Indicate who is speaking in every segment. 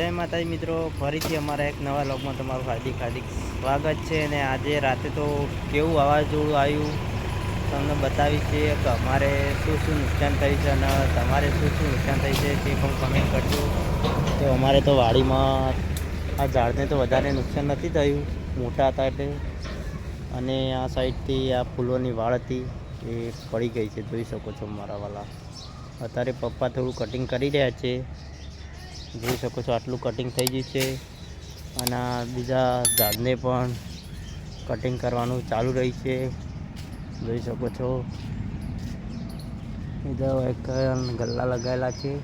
Speaker 1: જય માતાજી મિત્રો, ફરીથી અમારા એક નવા લોગમાં તમારું હાર્દિક હાર્દિક સ્વાગત છે અને આજે રાતે તો કેવું વાવાઝોડું આવ્યું, તમને બતાવી છે કે અમારે શું શું નુકસાન થયું છે અને તમારે શું શું નુકસાન થયું છે તે પણ કમેન્ટ કરજો. તો અમારે તો વાડીમાં આ ઝાડને તો વધારે નુકસાન નથી થયું, મોટા હતા એટલે. અને આ સાઈડથી આ ફૂલોની વાળ હતી, એ પડી ગઈ છે, જોઈ શકો છો મારા વાલા. અત્યારે પપ્પા થોડું કટિંગ કરી રહ્યા છે. જોઈ શકો છો, આટલું કટિંગ થઈ ગયું છે. અને બીજા ઝાડને પણ કટિંગ કરવાનું ચાલુ રહી છે. જોઈ શકો છો. બીજા એક ગલ્લા લગાવેલા છે.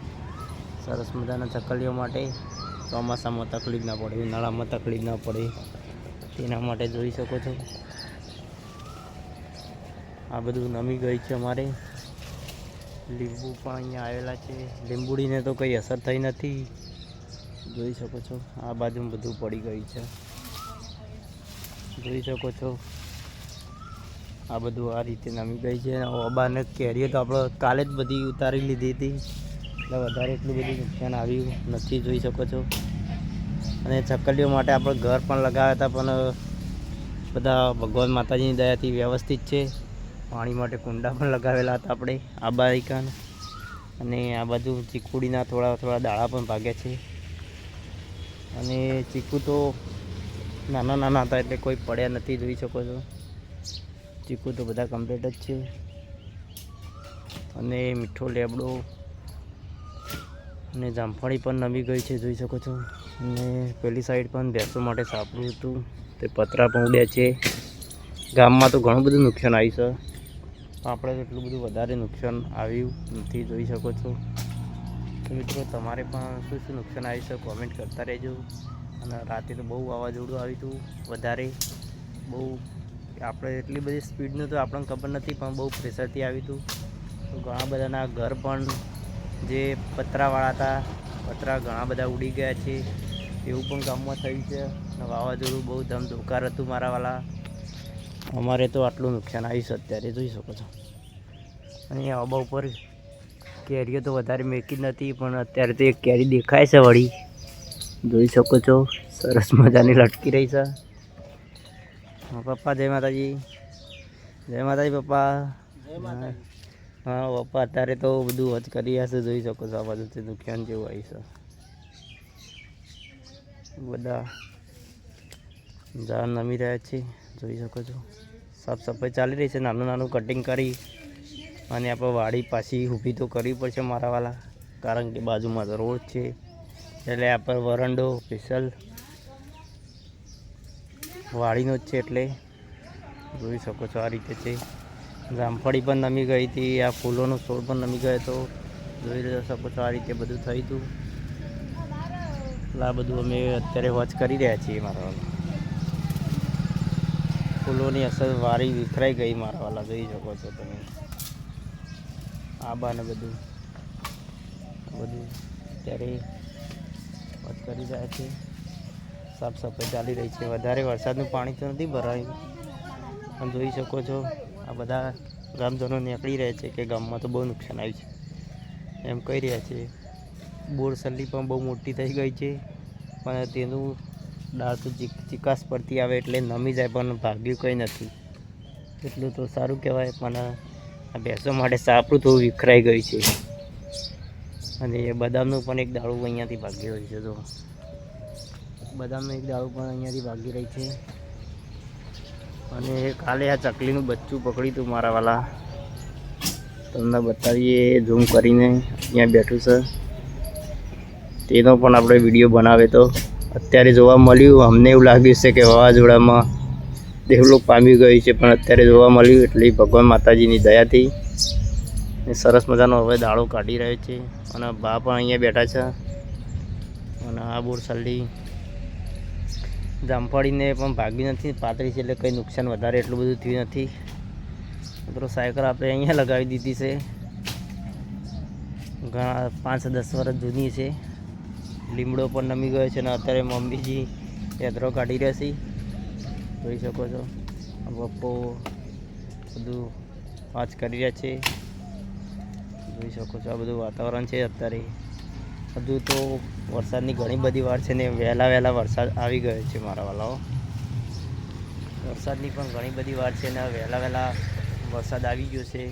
Speaker 1: સરસ મજાના ચકલીઓ માટે. ચોમાસામાં તકલીફ ના પડે, ઉનાળામાં તકલીફ ના પડે. તેના માટે જોઈ શકો છો. આ બધું નમી ગઈ છે અમારે. લીંબુ પણ અહીંયા આવેલા છે. લીંબુડીને તો કંઈ અસર થઈ નથી. જોઈ શકો છો, આ બાજુ બધું પડી ગયું છે. જોઈ શકો છો, આ બધું આ રીતે નમી ગઈ છે અબાને કેરીઓ તો આપણે કાલે જ બધી ઉતારી લીધી હતી. એટલે વધારે એટલું બધું નુકસાન આવ્યું નથી, જોઈ શકો છો. અને ચકલીઓ માટે આપણે ઘર પણ લગાવ્યા હતા, પણ બધા ભગવાન માતાજીની દયાથી વ્યવસ્થિત છે. પાણી માટે કુંડા પણ લગાવેલા હતા આપણે આ બારીકાન અને આ બાજુ ચીકુડીના થોડા થોડા દાળા પણ ભાગ્યા છે. અને ચીકુ તો નાના નાના હતા એટલે કોઈ પડ્યા નથી, જોઈ શકો છો. ચીકુ તો બધા કમ્પ્લીટ જ છે. અને મીઠો લેબડો અને જામફળી પણ નમી ગઈ છે, જોઈ શકો છો. અને પેલી સાઈડ પણ ભેંસો માટે સાપડું હતું. તે પતરા પણ ઉડ્યા છે. ગામમાં તો ઘણું બધું નુકસાન આવ્યું છે. આપણે એટલું બધું વધારે નુકસાન આવ્યું નથી, જોઈ શકો છો. તો મિત્રો, તમારે પણ શું શું નુકસાન આવ્યું છે કોમેન્ટ કરતા રહેજો. અને રાતે તો બહુ વાવાઝોડું આવ્યું હતું, વધારે. બહુ, આપણે એટલી બધી સ્પીડનું તો આપણને ખબર નથી, પણ બહુ પ્રેશરથી આવ્યું હતું. તો ઘણા બધાના ઘર પણ જે પતરાવાળા હતા, પતરા ઘણા બધા ઉડી ગયા છે. એવું પણ ગામમાં થયું છે. અને વાવાઝોડું બહુ ધમધોકાર હતું મારા વાલા. અમારે તો આટલું નુકસાન આવ્યું છે અત્યારે જોઈ શકો છો. અને આબા ઉપર કેરીઓ તો વધારે મેકી નથી પણ અત્યારે તો એક કેરી દેખાય છે વળી. જોઈ શકો છો સરસ મજાની લટકી રહી છે. હા, પપ્પા જય માતાજી. જય માતાજી પપ્પા. હા પપ્પા અત્યારે તો બધું વચ કરી હશે જોઈ શકો છો આ બધું નુકસાન જેવું આવી છે. બધા ઝાડ નમી રહ્યા છે. જોઈ શકો છો. સાફ સફાઈ ચાલી રહી છે. નાનું નાનું કટિંગ કરી અને આપણે વાડી પાછી ઊભી તો કરવી પડશે મારાવાલા કારણ કે બાજુમાં તો રોડ છે. એટલે આપણે વરંડો, સ્પેશિયલ વાડીનો જ છે એટલે જોઈ શકો છો આ રીતે છે. જામફળી પણ નમી ગઈ હતી. આ ફૂલોનો છોડ પણ નમી ગયો હતો. જોઈ શકો છો આ રીતે બધું થયું હતું. એટલે આ બધું અમે અત્યારે વોચ કરી રહ્યા છીએ મારા ફૂલોની અસર વારી વિખરાઈ ગઈ મારા વાલા, જોઈ શકો છો તમે. આબાને બધું બધું અત્યારે વાત કરી રહ્યા છે. સાફ સફાઈ ચાલી રહી છે. વધારે વરસાદનું પાણી તો નથી ભરાયું. પણ જોઈ શકો છો, આ બધા ગામજનો નીકળી રહ્યા છે કે ગામમાં તો બહુ નુકસાન આવ્યું છે. એમ કહી રહ્યા છે બોરસલ્લી પણ બહુ મોટી થઈ ગઈ છે. પણ તેનું દાળ તો ચીક, ચિકાસ પડતી આવે એટલે નમી જાય, પણ ભાગ્યું કંઈ નથી. એટલું તો સારું કહેવાય, પણ આ ભેંસો માટે સાપડું થોડું વિખરાઈ ગયું છે. અને બદામનું પણ એક દાળું અહીંયાથી ભાગી રહ્યું છે તો બદામનું એક દાળું પણ અહીંયાથી ભાગી રહી છે. અને કાલે આ ચકલીનું બચ્ચું પકડ્યું હતું મારા વાલા. તમને બતાવીએ, ઝૂમ કરીને. અહીંયા બેઠું છે. તેનો પણ આપણે વીડિયો બનાવે તો. અત્યારે જોવા મળ્યું, અમને એવું લાગ્યું છે કે વાવાઝોડામાં દેવલોક પામી ગયું છે, પણ અત્યારે જોવા મળ્યું એટલે ભગવાન માતાજીની દયાથી. સરસ મજાનો હવે દાળો કાઢી રહ્યો છે અને બા પણ અહીંયા બેઠા છે. અને આ બોરસલ્લી જામફળીને પણ ભાગી નથી, પાતળી છે એટલે કંઈ નુકસાન વધારે એટલું બધું થયું નથી. મિત્રો, સાયકલ આપણે અહીંયા લગાવી દીધી છે. ઘણા પાંચ દસ વર્ષ જૂની છે. લીમડો પણ નમી ગયો છે અને અત્યારે મમ્મીજી યાદરો કાઢી રહ્યા છે. જોઈ શકો છો. આ પપ્પો બધું વાંચ કરી રહ્યા છે. જોઈ શકો છો આ બધું વાતાવરણ છે અત્યારે. હજુ તો વરસાદની ઘણી બધી વાર છે ને વહેલા વહેલા વરસાદ આવી ગયો છે મારા વાલાઓ. વરસાદની પણ ઘણી બધી વાર છે ને વહેલા વહેલા વરસાદ આવી ગયો છે.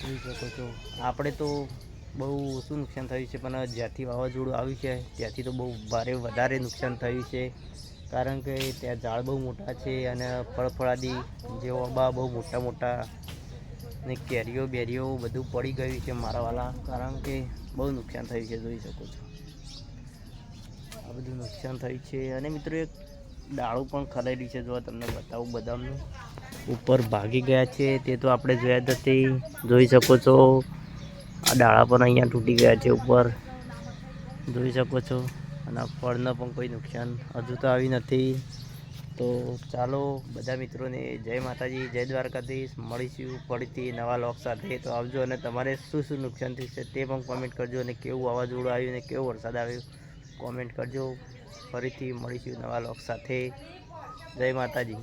Speaker 1: જોઈ શકો છો. આપણે તો બહુ ઓછું નુકસાન થયું છે? પણ જ્યાંથી વાવાઝોડું આવ્યું છે ત્યાંથી તો બહુ ભારે વધારે નુકસાન થયું છે. કારણ કે ત્યાં ઝાડ બહુ મોટા છે અને ફળફળાદી જેવો બા બહુ મોટા મોટા ને કેરીઓ બેરીઓ બધું પડી ગયું છે મારાવાલા. કારણ કે બહુ નુકસાન થયું છે, જોઈ શકો છો. આ બધું નુકસાન થયું છે. અને મિત્રો, એક દાળું પણ ખરાયેલી છે, જો તમને બતાવું બદામનું. ઉપર ભાગી ગયા છે, તે તો આપણે જોયા જ નથી. જોઈ શકો છો. આ ડાળા પણ અહીંયા તૂટી ગયા છે ઉપર. જોઈ શકો છો. અને ફળને પણ કોઈ નુકસાન હજુ તો આવી નથી. તો ચાલો, બધા મિત્રોને જય માતાજી, જય દ્વારકાધીશ. મળીશું ફરીથી નવા લોક સાથે. તો આવજો અને તમારે શું શું નુકસાન થયું છે તે પણ કોમેન્ટ કરજો અને કેવું વાવાઝોડું આવ્યું અને કેવો વરસાદ આવ્યો કોમેન્ટ કરજો. ફરીથી મળીશું નવા લોક સાથે. જય માતાજી.